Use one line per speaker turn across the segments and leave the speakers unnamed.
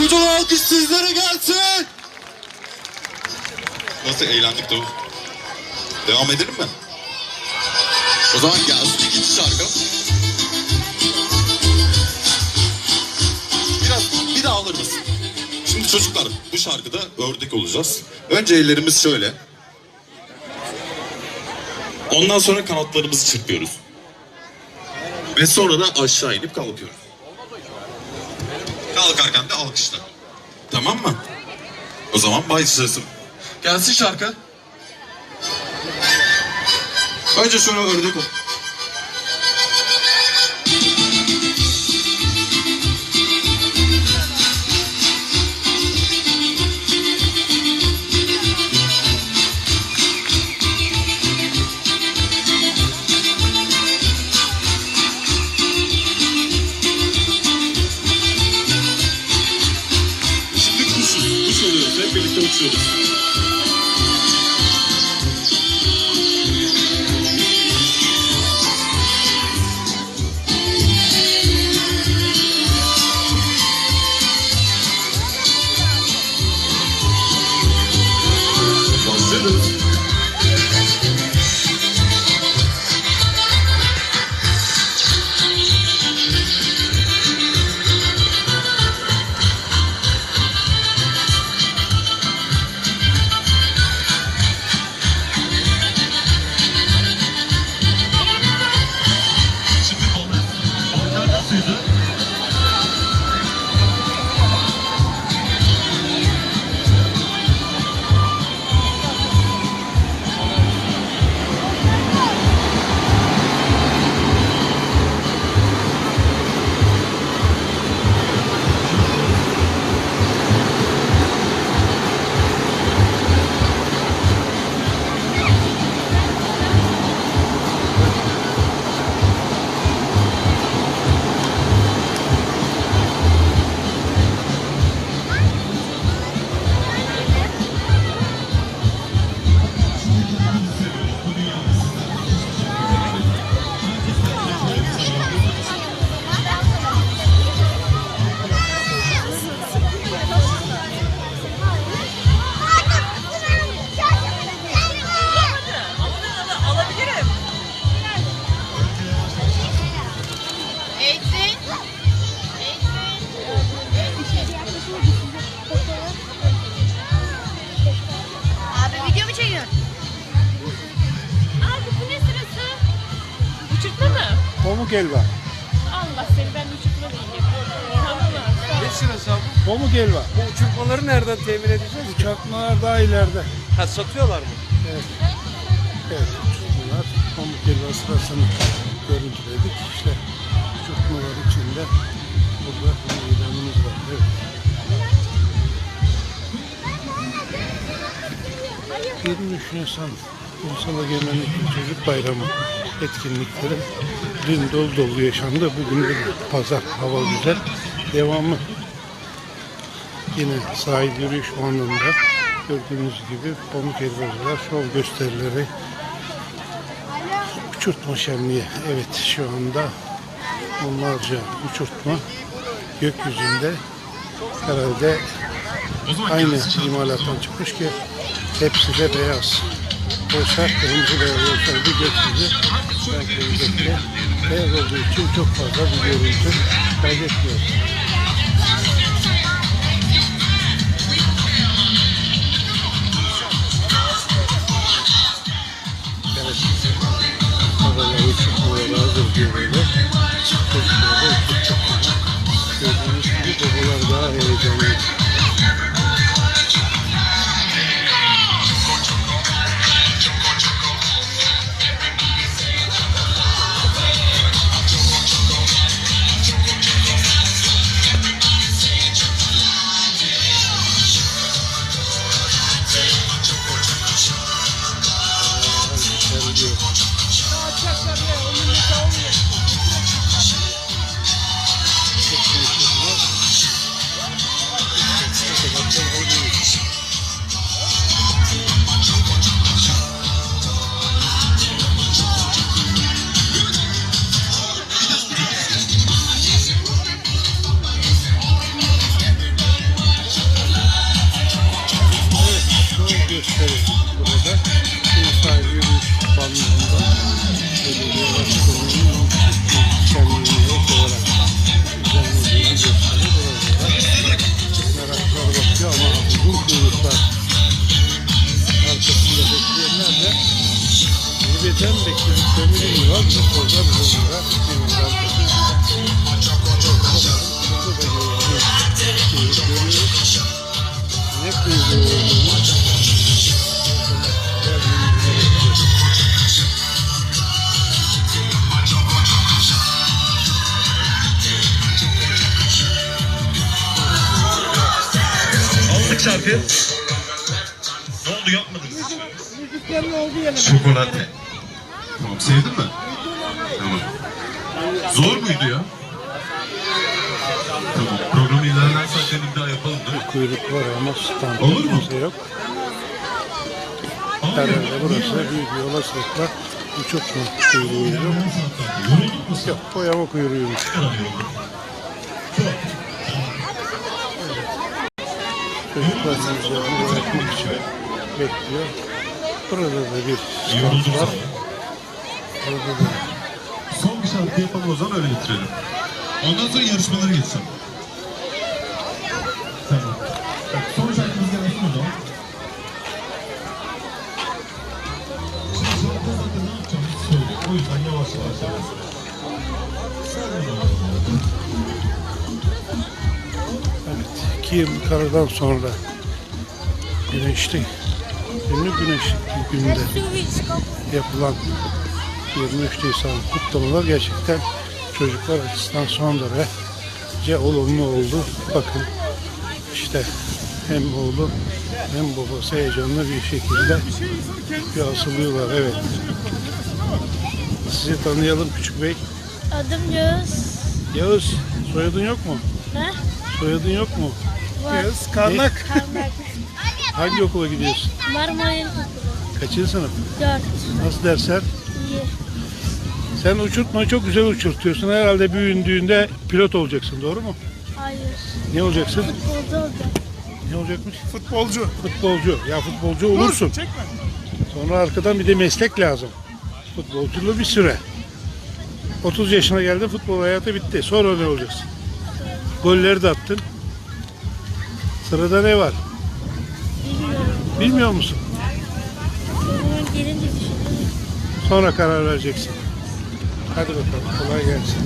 alkış sizlere gelsin. Nasıl eğlendik de Devam edelim mi? O zaman gelsin ikinci şarkı. Biraz bir daha alır mısın? Şimdi çocuklar bu şarkıda ördek olacağız. Önce ellerimiz şöyle. Ondan sonra kanatlarımızı çırpıyoruz. Ve sonra da aşağı inip kalkıyoruz. Kalkarken de alkışla. Tamam mı? O zaman başlasın. Gelsin şarkı. Önce şöyle ördek
Helva.
Allah seni ben uçurtma. Allah.
Ne sırası abi?
Pamuk helva.
Bu uçurtmaları nereden temin edeceğiz?
Uçaklar daha ileride.
Ha satıyorlar mı?
Evet. Evet. Uçurtmalar. Pamuk helva sırasını görüntüledik. İşte uçurtmalar içinde burada meydanımız var. Evet. 23 Nisan Ulusal Egemenlik Çocuk Bayramı etkinlikleri dün dolu dolu yaşandı. Bugün de pazar hava güzel. Devamı yine sahil yürüyüş anında gördüğünüz gibi pamuk helvacılar şov gösterileri uçurtma şenliği. Evet şu anda onlarca uçurtma gökyüzünde herhalde aynı imalattan çıkmış ki hepsi de beyaz. Oysa kırmızı beyaz olsaydı gökyüzü elbette beyaz olduğu için çok fazla bir görüntü kaydetmiyor. Evet. Havalar uçurtmaları hazır uçurtma. Gördüğünüz gibi babalar daha heyecanlı.
Şarkı. Ne oldu yapmadınız hiç? Şokolade.
Tamam sevdin mi? Tamam. Zor muydu ya? Tamam. Programı ilerleyen saatlerinde bir daha yapalım değil mi?
kuyruk var ama stand
Olur mu?
yok. Herhalde burası büyük bir olasılıkla uçurtma kuyruğuydu. Yok boyama kuyruğuymuş. Çocuklar yüzlerini bırakmak için bekliyor. Burada da bir stand var. Burada da
Son bir şarkı yapalım o zaman öyle bitirelim. Ondan sonra yarışmalara geçelim. Tamam. Bak, son şarkımız gelsin o zaman. Şimdi şarkı zaten ne yapacağımızı söylüyor. O yüzden yavaş yavaş yavaş.
Evet, iki yıl sonra güneşli, ünlü güneşli günde yapılan 23 Nisan kutlamalar gerçekten çocuklar açısından son derece olumlu oldu. Bakın işte hem oğlu hem babası heyecanlı bir şekilde bir asılıyorlar. Evet. Sizi tanıyalım Küçük Bey.
Adım Yağız.
Yağız, soyadın yok mu?
Ne?
Soyadın yok mu?
Var.
Karnak.
Karnak.
Hangi okula gidiyorsun?
Marmara İlkokulu.
Kaçıncı sınıf?
4.
Nasıl dersler?
İyi.
Sen uçurtmayı çok güzel uçurtuyorsun. Herhalde büyüdüğünde pilot olacaksın. Doğru mu?
Hayır.
Ne olacaksın?
Futbolcu olacağım.
Ne olacakmış? Futbolcu. Futbolcu. Ya futbolcu olursun. Sonra arkadan bir de meslek lazım. Futbolculuğu bir süre. 30 yaşına geldin futbol hayatı bitti. Sonra ne olacaksın? Golleri de attın. Sırada ne var?
Bilmiyorum.
Bilmiyor musun?
Benim gelince.
Sonra karar vereceksin. Hadi bakalım. Kolay gelsin.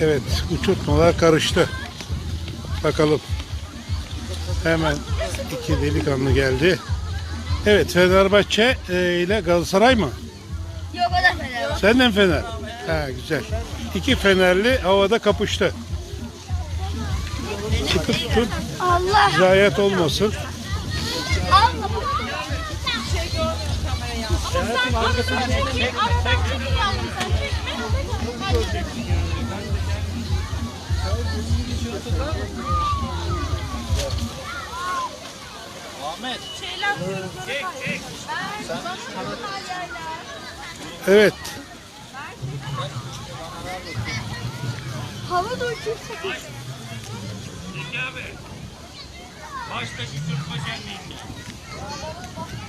Evet, uçurtmalar karıştı. Bakalım. Hemen iki delikanlı geldi. Evet, Fenerbahçe e, ile Galatasaray mı?
Yok o da Fener var.
Senden Fener. Ha, güzel. İki Fenerli havada kapıştı. Sıkı tutun.
Allah.
Zayiat olmasın. Evet.
Hava da uçursa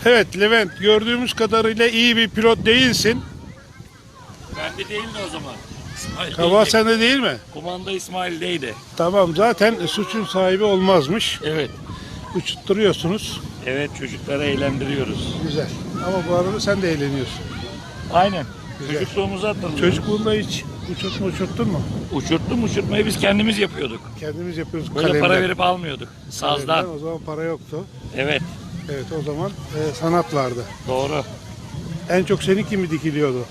Evet Levent gördüğümüz kadarıyla iyi bir pilot değilsin.
Bende değildi o zaman. İsmail
Hava
değildi.
sende değil mi?
Kumanda İsmail'deydi.
Tamam zaten suçun sahibi olmazmış.
Evet.
Uçutturuyorsunuz.
Evet çocukları eğlendiriyoruz.
Güzel. Ama bu arada sen de eğleniyorsun.
Aynen.
Güzel.
Çocukluğumuzu hatırlıyoruz.
Çocukluğunda hiç uçurtma uçurttun mu?
Uçurttum uçurtmayı biz kendimiz yapıyorduk.
Kendimiz yapıyoruz
Böyle
kalemden.
para verip almıyorduk. Sazdan.
O zaman para yoktu.
Evet.
Evet o zaman e, sanat vardı.
Doğru.
En çok senin kimi dikiliyordu?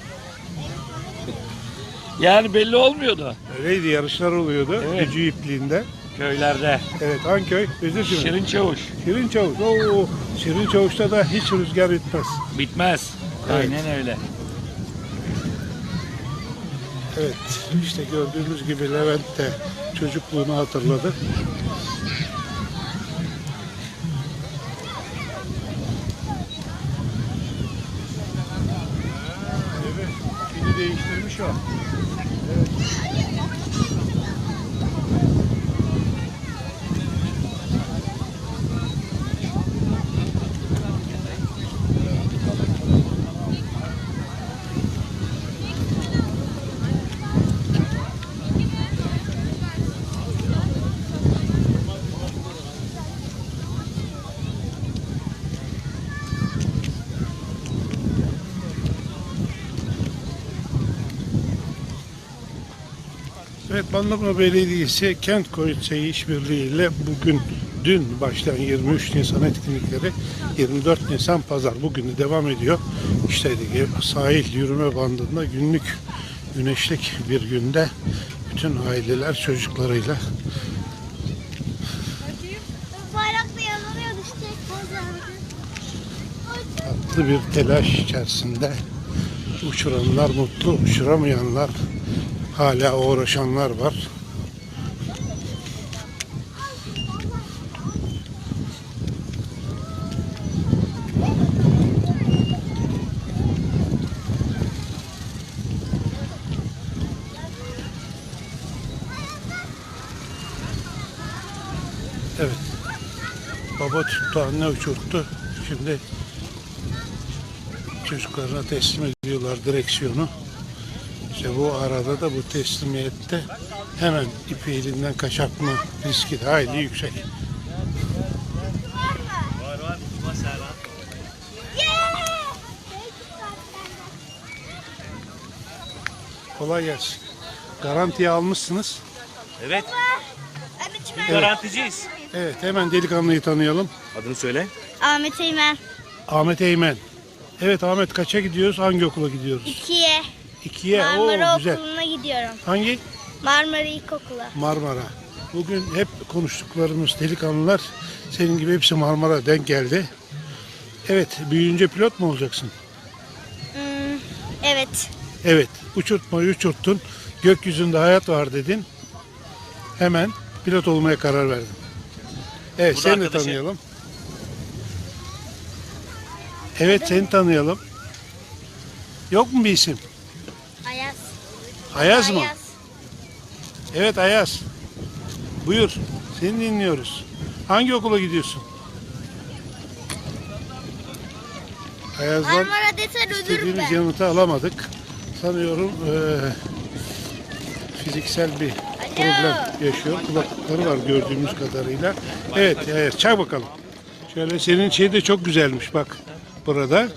Yani belli olmuyordu
Öyleydi yarışlar oluyordu.
Evet.
Gücü ipliğinde.
köylerde.
Evet Anköy. Özür dilerim.
Şirin çavuş.
Şirin Çavuş. Oo, Şirin Çavuş'ta da hiç rüzgar bitmez.
Bitmez.
Evet.
Aynen öyle.
Evet işte gördüğünüz gibi Levent de çocukluğunu hatırladı. Evet, pili değiştirmiş o. Evet. Bandırma Belediyesi Kent Konseyi İşbirliği ile bugün dün başlayan 23 Nisan etkinlikleri 24 Nisan Pazar bugün de devam ediyor. İşte sahil yürüme bandında günlük güneşlik bir günde bütün aileler çocuklarıyla tatlı bir telaş içerisinde uçuranlar mutlu, uçuramayanlar hala uğraşanlar var. Evet. Baba tuttu, anne uçurttu. Şimdi çocuklarına teslim ediyorlar direksiyonu. İşte bu arada da bu teslimiyette hemen ipi elinden kaçartma riski de hayli yüksek. Kolay gelsin. Garantiye almışsınız.
Evet.
Anneciğim
Garanticiyiz.
Evet hemen delikanlıyı tanıyalım.
Adını söyle.
Ahmet Eymen.
Ahmet Eymen. Evet Ahmet kaça gidiyoruz? Hangi okula gidiyoruz?
İkiye.
İkiye.
Marmara
Oo, güzel.
Okulu'na gidiyorum.
Hangi?
Marmara İlkokulu.
Marmara. Bugün hep konuştuklarımız delikanlılar senin gibi hepsi Marmara denk geldi. Evet, büyüyünce pilot mu olacaksın?
Hmm, evet.
Evet, uçurtmayı uçurttun. Gökyüzünde hayat var dedin. Hemen pilot olmaya karar verdin. Evet, seni de
arkadaşı.
tanıyalım. Evet, seni tanıyalım. Yok mu bir isim? Ayaz. Mı?
Ayaz.
Evet Ayaz. Buyur. Seni dinliyoruz. Hangi okula gidiyorsun? Ayaz'dan
Marmara desen ölürüm
istediğimiz
ben.
yanıtı alamadık. Sanıyorum eee, fiziksel bir problem yaşıyor. Kulaklıkları var gördüğümüz kadarıyla. Evet, evet. Çak bakalım. Şöyle senin şey de çok güzelmiş bak burada.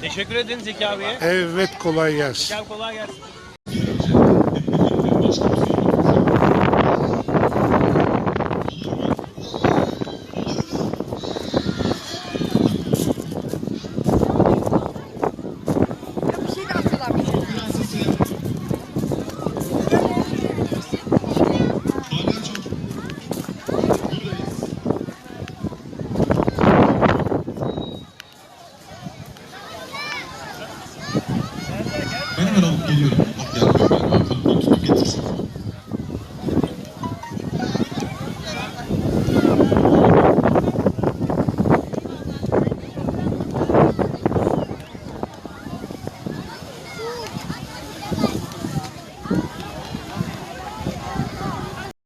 Teşekkür edin Zeki abiye.
Evet kolay gelsin.
Gel kolay gelsin.